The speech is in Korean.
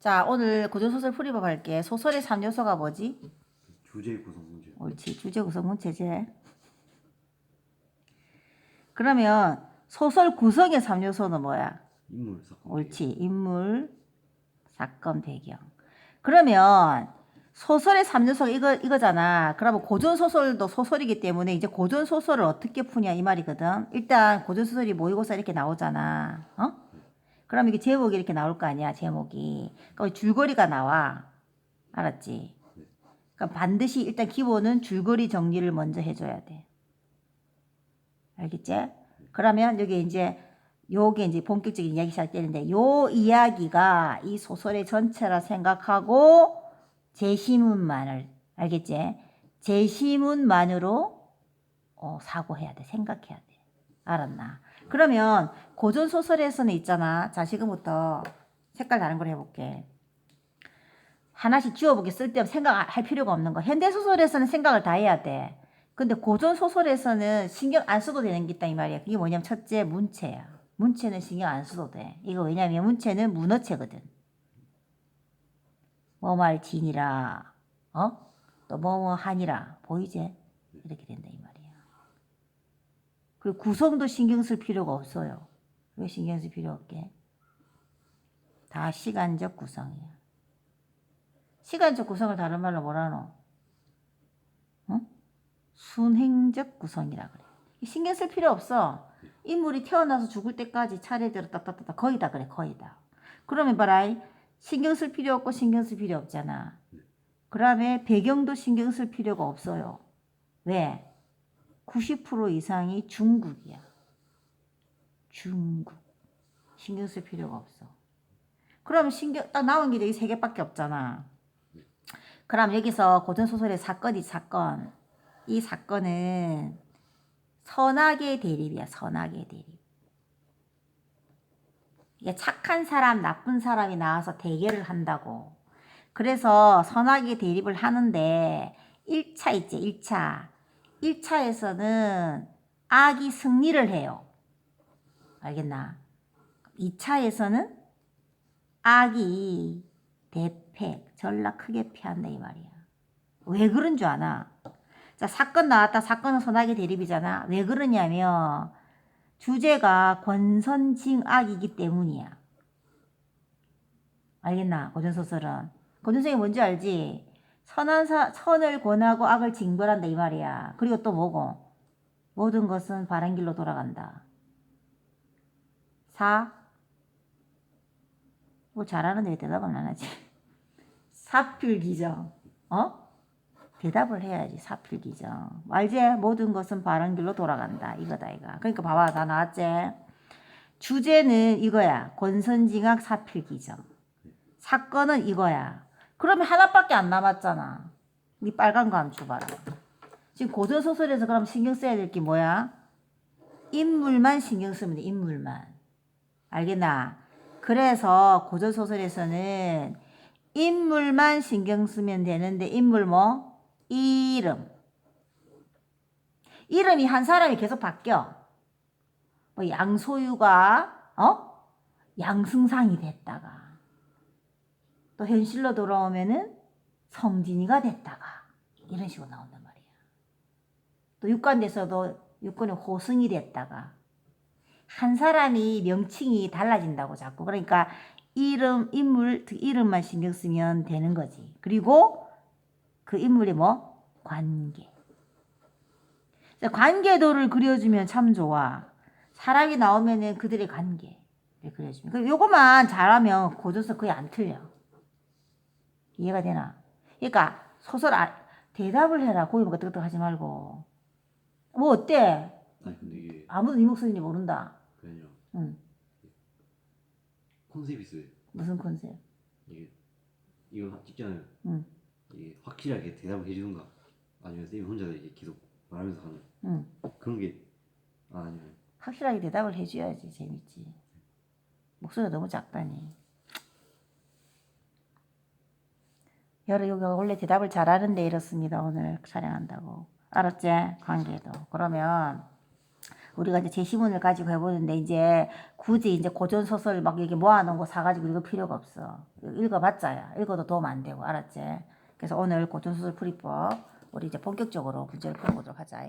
자, 오늘 고전소설 풀이법 할게. 소설의 3요소가 뭐지? 주제 구성 문제. 옳지. 주제 구성 문체제. 그러면 소설 구성의 3요소는 뭐야? 인물 사건. 옳지. 인물, 사건, 배경. 그러면 소설의 3요소가 이거, 이거잖아. 그러면 고전소설도 소설이기 때문에 이제 고전소설을 어떻게 푸냐 이 말이거든. 일단 고전소설이 모의고사 이렇게 나오잖아. 어? 그럼 이게 제목이 이렇게 나올 거 아니야, 제목이. 그럼 줄거리가 나와. 알았지? 그럼 반드시 일단 기본은 줄거리 정리를 먼저 해줘야 돼. 알겠지? 그러면 여기 이제 요게 이제 본격적인 이야기 시작되는데 요 이야기가 이 소설의 전체라 생각하고 제시문만을 알겠지? 제시문만으로 어, 사고해야 돼. 생각해야 돼. 알았나? 그러면 고전 소설에서는 있잖아. 자, 지금부터 색깔 다른 걸 해볼게. 하나씩 지워보게 쓸데없는 생각할 필요가 없는 거. 현대 소설에서는 생각을 다 해야 돼. 근데 고전 소설에서는 신경 안 써도 되는 게 있다 이 말이야. 그게 뭐냐면 첫째 문체야. 문체는 신경 안 써도 돼. 이거 왜냐면 문체는 문어체거든. 뭐말 진이라, 어? 또 뭐뭐 하니라. 보이지? 이렇게 된다. 그리고 구성도 신경 쓸 필요가 없어요. 왜 신경 쓸 필요 없게? 다 시간적 구성이야. 시간적 구성을 다른 말로 뭐라 하노? 어? 순행적 구성이라 그래. 신경 쓸 필요 없어. 인물이 태어나서 죽을 때까지 차례대로 따따따따 거의 다 그래 거의 다. 그러면 봐라 신경 쓸 필요 없고 신경 쓸 필요 없잖아. 그다음에 배경도 신경 쓸 필요가 없어요. 왜? 90% 이상이 중국이야. 중국. 신경 쓸 필요가 없어. 그러면 신경 딱 나온 게 여기 세 개밖에 없잖아. 그럼 여기서 고전 소설의 사건이 사건. 이 사건은 선악의 대립이야. 선악의 대립. 이게 착한 사람, 나쁜 사람이 나와서 대결을 한다고. 그래서 선악의 대립을 하는데 1차 있지, 1차. 1차에서는 악이 승리를 해요. 알겠나? 2차에서는 악이 대패, 전라 크게 피한다 이 말이야. 왜 그런 줄 아나? 자, 사건 나왔다. 사건은 선악의 대립이잖아. 왜 그러냐면 주제가 권선징악이기 때문이야. 알겠나? 고전소설은. 고전소설이 뭔지 알지? 선한 사, 선을 권하고 악을 징벌한다 이 말이야. 그리고 또 뭐고? 모든 것은 바른 길로 돌아간다. 사. 뭐 잘하는데 왜 대답은 안 하지? 사필기정. 어? 대답을 해야지 사필기정. 알지? 모든 것은 바른 길로 돌아간다. 이거다 이거. 그러니까 봐봐 다 나왔지? 주제는 이거야. 권선징악 사필기정. 사건은 이거야. 그러면 하나밖에 안 남았잖아. 이 빨간 거 한번 줘봐라. 지금 고전 소설에서 그럼 신경 써야 될 게 뭐야? 인물만 신경 쓰면 돼. 인물만. 알겠나? 그래서 고전 소설에서는 인물만 신경 쓰면 되는데 인물 뭐? 이름. 이름이 한 사람이 계속 바뀌어. 뭐 양소유가 어? 양승상이 됐다가 또 현실로 돌아오면은 성진이가 됐다가 이런 식으로 나온단 말이야. 또 육관돼서도 육군의 호승이 됐다가 한 사람이 명칭이 달라진다고 자꾸 그러니까 이름 인물 특 이름만 신경 쓰면 되는 거지. 그리고 그 인물의 뭐 관계. 자, 관계도를 그려주면 참 좋아. 사람이 나오면은 그들의 관계를 그려주면. 그 요거만 잘하면 고조서 거의 안 틀려. 이해가 되나? 그러니까 소설 아, 대답을 해라. 먹고 뜨뜻 하지 말고. 뭐 어때? 아니 근데 이게 아무도 네 목소리인지 모른다. 그냥 응. 컨셉이 있어요. 무슨 컨셉? 이게 이걸 찍잖아요. 응. 이게 확실하게 대답을 해주는가 아니면 쌤이 혼자 이게 계속 말하면서 하는 응. 그런 게 아, 아니요. 확실하게 대답을 해줘야지 재밌지. 목소리가 너무 작다니. 여러 원래 대답을 잘하는데 이렇습니다. 오늘 촬영한다고. 알았지? 관계도. 그러면 우리가 이제 제시문을 가지고 해보는데 이제 굳이 이제 고전 소설 막 이렇게 모아놓은 거 사가지고 읽을 필요가 없어. 읽어봤자야. 읽어도 도움 안 되고 알았지? 그래서 오늘 고전 소설 풀이법 우리 이제 본격적으로 문제를 풀어보도록 하자.